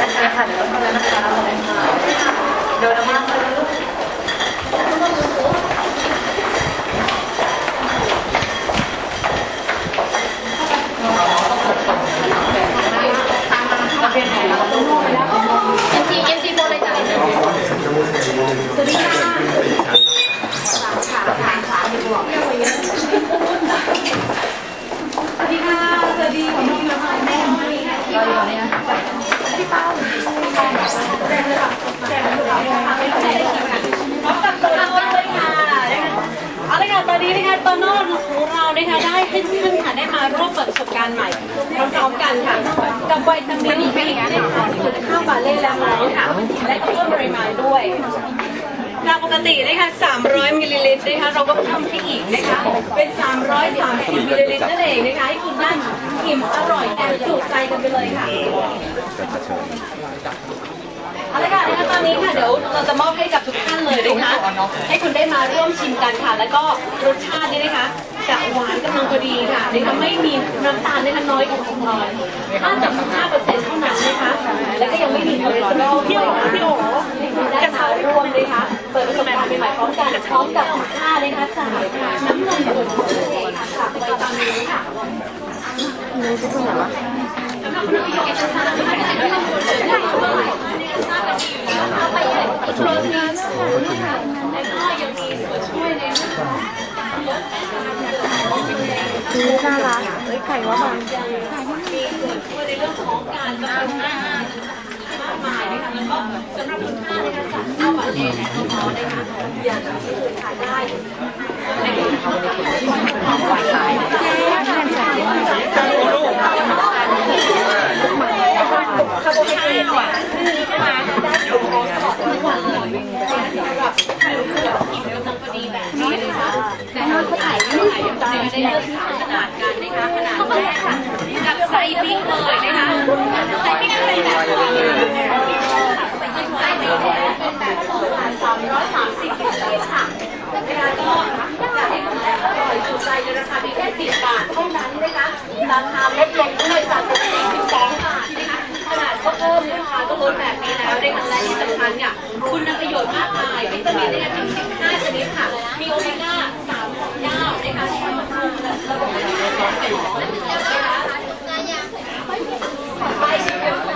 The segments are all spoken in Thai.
นะคะค่ะเดี๋ยวเราเข้าแล้วนะคะเดี๋ยเรามาลูกเอ็นซีเอ็นซีโบเลยจ้ะสวัสดีค่ะสวัสดีค่ะ สวัสดีของน้องนะคะแม่มาลีค่ะที่เราเนี่ยพี่เป้าแรงเลยค่ะแรงเลยค่ะพร้อมกับตัวเราเลยค่ะเอาละค่ะตอ นนี้นะคะตอนโน้นของเรานะคะได้ให้ทุกท่านค่ะได้มาร่วมเปิดประสบการณ์ใหม่พร้อมๆกันค่ะกับไวตามินอีกนะคะที่อยู่ในข้าวบาเล่และไม้ค่ะและก็เพิ่มปริมาณด้วยจากปกตินะคะ 300 มิลลิลิตรนะคะ เราก็เพิ่มให้อีกนะคะ เป็น 330 มิลลิลิตรนั่นเองนะคะ ให้คุณได้อิ่มอร่อยแถมจุใจกันไปเลยค่ะเอาละค่ะนะคะตอนนี้ค่ะ เดี๋ยวเราจะมอบให้กับ ให้คุณได้มาร่วมชิมกันค่ะ แล้วก็รสชาตินี่นะคะจะหวานกำลังพอดีค่ะนะคะไม่มีน้ำตาลนะคะน้อยกว่าของเรา5.5เปอร์เซ็นต์เท่านั้นนะคะ แล้วก็ยังไม่มีคอเลสเตอรอลด้วยค่ะพี่โอ๋ได้มาร่วมเลยค่ะ เปิดประสบการณ์ใหม่ๆพร้อมกันพร้อมกับคุณค่าเลยค่ะจากน้ำนมอุ่นๆเลยค่ะจากใบตามินค่ะนี่จะเป็นอะไรวะประชุมแล้วก็ยังมีส่วนช่วยในเรื่องของ คือ น่ารักเอ้ยไข่ว่าบางมีส่วนช่วยในเรื่องของการบำรุงร่างกายมากมายนะคะแล้วก็สำหรับคุณค่าในการสั่งข้าวหวานเย็นและข้าวเนะคะอยากจะซื้อขายได้ในของหวานขายคาร์โบไฮเดรตหวานมาได้ทุกวันทุกวันเลยสำหรับใครที่แบบกินกำลังพอดีแบบนี้นะคะแต่ถ้าเขาถ่าย ไม่ถ่ายยังได้เลือกสามขนาดกันนะคะขนาดแรกค่ะกับไซส์บิ๊กเลยนะคะไซส์บิ๊กเป็นแบบไซส์บิ๊กเป็นแบบสามร้อยสามสิบมิลลิลิตรค่ะนะคะก็จะให้คุณได้อร่อยถูกใจในราคาเพียงแค่สิบบาทเท่านั้นนะคะราคาลดลงด้วยจากปกติสิบสองบาทนะคะขนาดก็เพิ่มราคาก็ลดแบบนี้แล้วในขณะที่สำคัญเนี่ยคุณประโยชน์มากมายวิตามินเนี่ยถึง15ชนิดค่ะมีโอเมก้า 3 ของย่านะคะ ที่ช่วยบำรุงระบบการไหลเวียนของนะคะไปชิมกันเล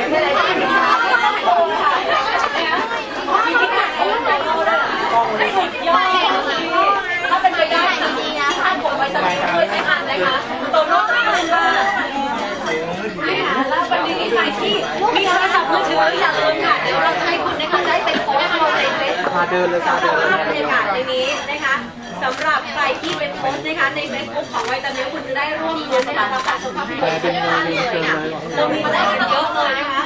ยไม่ได้ที่นี่ค่ะมีที่ไหนไม่ถูกยอดถ้าเป็นไปได้ดีนะทานผมไปสักชิ้นด้วยไม่อันนะคะตัวโน้ตไม่อันค่ะแล้ววันนี้ใครที่มีโทรศัพท์มือถืออย่าลืมค่ะเดี๋ยวเราาเดินเลยพาเดินเลยบรรยากาศในนี้นะคะสำหรับใครที่เป็นโค้ชนะคะในเฟซบุ๊กของไวตามิลคุณจะได้ร่วมลุ้นนะคะรับการสุขภาพที่ดีทุกท่านเลยค่ะเรามีมาแจกกันเยอะเลยนะคะ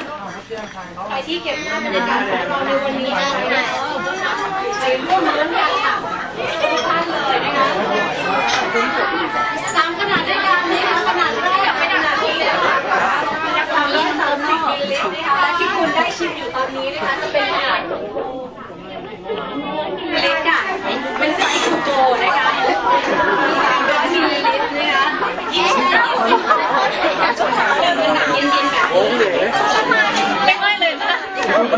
ใครที่เก็บภาพบรรยากาศของเราในวันนี้นะคะไปร่วมลุ้นกันค่ะทุกท่านเลยนะคะสามขนาดด้วยกันนะคะขนาดแรกเป็นขนาดที่นะคะสามร้อยสามสิบมิลลิลิตรนะคะและที่คุณได้ชิมอยู่ตอนนี้นะคะจะเป็นขนาดมิล ลิลิตรค่ะเป็นไซส์ทูโกนะคะ300มิลลิลิตรนะคะยี่สิบเย็นเย็นๆแบบนี้ไม่ค่อยเลยนะ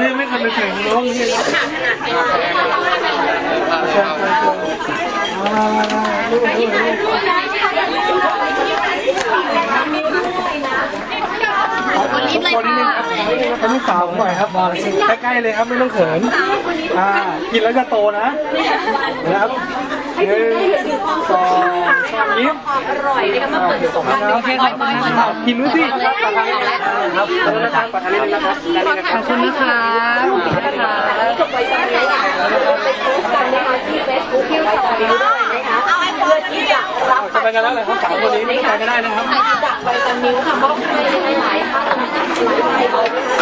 นี่ไม่เคยไปถึงน้องนี่ขนาดขนาดเป็นใครที่ถ่ายรูปได้ค่ะอย่าลืมไปแฟนเพจของมิวด้วยนะ คนรีบเลยค่ะ เขาไม่สาวหน่อยครับใกล้ๆเลยครับไม่ต้องเขินอ่ากินแล้วจะโตนะนะครับหนึ่งสองสามยิ้มความอร่อยนะคะมาเปิดประสบการณ์ใหม่ๆบ่อยๆอะกินดูสิครับประทานครับเออนะครับประทานนิดนึงนะครับขอบคุณนะคะขอบคุณนะคะจบไปตรงนี้ค่ะไปโพสต์กันนะคะที่เฟซบุ๊กที่เราไปด้วยนะคะเพื่อที่จะรับจะไปกันแล้วเลยครับสามคนนี้ไม่ไปก็ได้นะครับจากไวตามิลค่ะมอบให้หลายๆท่านหลายๆใบเลยนะ